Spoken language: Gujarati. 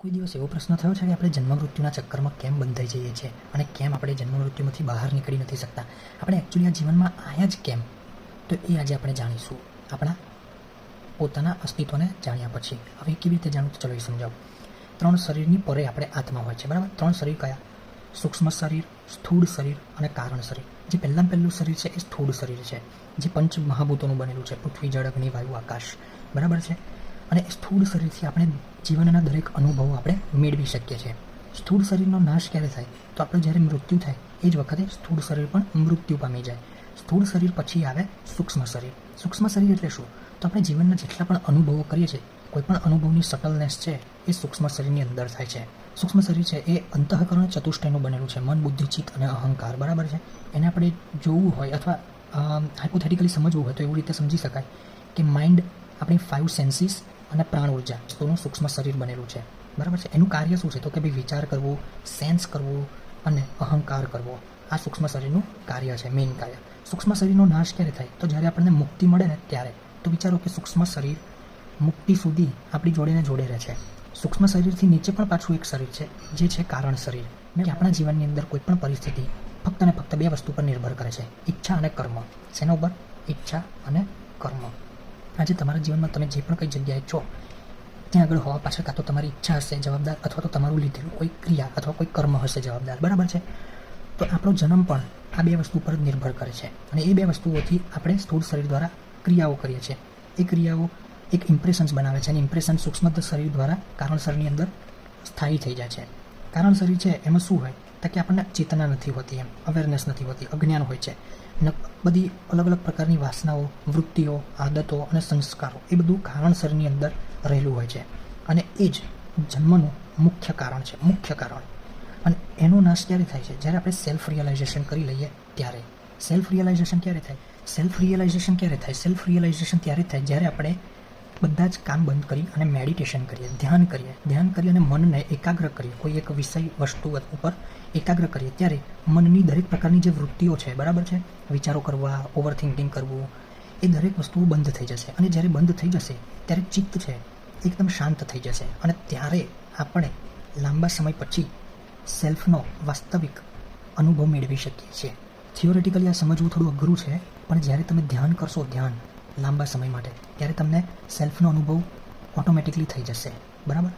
કોઈ દિવસ એવો પ્રશ્ન થયો છે કે આપણે જન્મ મૃત્યુના ચક્કરમાં કેમ બંધાઈ જઈએ છીએ? અને કેમ આપણે જન્મ મૃત્યુમાંથી બહાર નીકળી નથી શકતા? આપણે એકચ્યુઅલી આ જીવનમાં આયા જ કેમ? તો એ આજે આપણે જાણીશું. આપણા પોતાના અસ્તિત્વને જાણ્યા પછી. હવે કેવી રીતે જાણવું ચલો એ સમજાવું. ત્રણ શરીરની પરે આપણે આત્મા હોય છે, બરાબર? ત્રણ શરીર કયા? સૂક્ષ્મ શરીર, સ્થૂળ શરીર અને કારણ શરીર. જે પહેલાં પહેલું શરીર છે એ સ્થૂળ શરીર છે. જે પંચ મહાભૂતોનું બનેલું છે. પૃથ્વી જળ અગ્નિ વાયુ, આકાશ. બરાબર છે? અને સ્થૂળ શરીરથી આપણે જીવનના દરેક અનુભવો આપણે મેળવી શકીએ છીએ. સ્થૂળ શરીરનો નાશ ક્યારે થાય? તો આપણે જ્યારે મૃત્યુ થાય, એ જ વખતે સ્થૂળ શરીર પણ મૃત્યુ પામી જાય. સ્થૂળ શરીર પછી આવે સૂક્ષ્મ શરીર. સૂક્ષ્મ શરીર એટલે શું? તો આપણે જીવનના જેટલા પણ અનુભવો કરીએ છીએ, કોઈ પણ અનુભવની સટલનેસ છે, એ સૂક્ષ્મ શરીરની અંદર થાય છે. સૂક્ષ્મ શરીર છે, એ અંતઃકરણ ચતુષ્ટયનું બનેલું છે, મન, બુદ્ધિ, ચિત્ત અને અહંકાર, બરાબર છે? એને આપણે જોવું હોય અથવા હાઇપોથેટિકલી સમજવું હોય તો એવી રીતે સમજી શકાય કે માઇન્ડ આપણી ફાઇવ સેન્સીસ અને પ્રાણ ઊર્જા વસ્તુનું સૂક્ષ્મ શરીર બનેલું છે. બરાબર છે? એનું કાર્ય શું છે? તો કે ભાઈ વિચાર કરવો સેન્સ કરવો અને અહંકાર કરવો. આ સૂક્ષ્મ શરીરનું કાર્ય છે મેઇન કાર્ય. સૂક્ષ્મ શરીરનો નાશ ક્યારે થાય? તો જ્યારે આપણને મુક્તિ મળે ને ત્યારે. તો વિચારો કે સૂક્ષ્મ શરીર મુક્તિ સુધી આપણી જોડેને જોડે રહે છે. સૂક્ષ્મ શરીરથી નીચે પણ પાછું એક શરીર છે, જે છે કારણ શરીર. કે આપણા જીવનની અંદર કોઈ પણ પરિસ્થિતિ ફક્ત અને ફક્ત બે વસ્તુ પર નિર્ભર કરે છે, ઈચ્છા અને કર્મ. શેના ઉપર? ઈચ્છા અને કર્મ. આજે તમારા જીવનમાં તમે જે પણ કઈ જગ્યાએ છો, ત્યાં આગળ હોવા પાછળ કાં તો તમારી ઈચ્છા હશે જવાબદાર, અથવા તો તમારું લીધેલું કોઈ ક્રિયા અથવા કોઈ કર્મ હશે જવાબદાર. બરાબર છે? તો આપણો જન્મ પણ આ બે વસ્તુ પર જ નિર્ભર કરે છે. અને એ બે વસ્તુઓથી આપણે સ્થૂળ શરીર દ્વારા ક્રિયાઓ કરીએ છીએ. એ ક્રિયાઓ એક ઇમ્પ્રેશન્સ બનાવે છે અને ઇમ્પ્રેશન સૂક્ષ્મ શરીર દ્વારા કારણસરની અંદર સ્થાયી થઈ જાય છે. કારણ શરીર છે, એમાં શું હોય? કે આપણને ચેતના નથી હોતી એમ અવેરનેસ નથી હોતી અજ્ઞાન હોય છે બધી અલગ અલગ પ્રકારની વાસનાઓ વૃત્તિઓ આદતો અને સંસ્કારો એ બધું કારણસરની અંદર રહેલું હોય છે અને એ જ જન્મનું મુખ્ય કારણ છે, મુખ્ય કારણ. અને એનો નાશ ક્યારે થાય છે? જ્યારે આપણે સેલ્ફ રિયલાઇઝેશન કરી લઈએ ત્યારે. સેલ્ફ રિયલાઇઝેશન ક્યારે થાય? સેલ્ફ રિયલાઇઝેશન ક્યારે થાય? સેલ્ફ રિયલાઇઝેશન ત્યારે થાય, જ્યારે આપણે બધા જ કામ બંધ કરી અને મેડિટેશન કરીએ, ધ્યાન કરીએ. ધ્યાન કરી અને મનને એકાગ્ર કરીએ. કોઈ એક વિષય, વસ્તુ ઉપર એકાગ્ર કરીએ. ત્યારે મનની દરેક પ્રકારની જે વૃત્તિઓ છે, બરાબર છે? વિચારો કરવા ઓવર થિંકિંગ કરવું, એ દરેક વસ્તુઓ બંધ થઈ જશે. અને જ્યારે બંધ થઈ જશે, ત્યારે ચિત્ત છે, એકદમ શાંત થઈ જશે. અને ત્યારે આપણે લાંબા સમય પછી સેલ્ફનો વાસ્તવિક અનુભવ મેળવી શકીએ છીએ. થિયોરેટિકલી આ સમજવું થોડું અઘરું છે, પણ જ્યારે તમે ધ્યાન કરશો, ધ્યાન લાંબા સમય માટે ત્યારે તમને સેલ્ફનો અનુભવ ઓટોમેટિકલી થઈ જશે. બરાબર?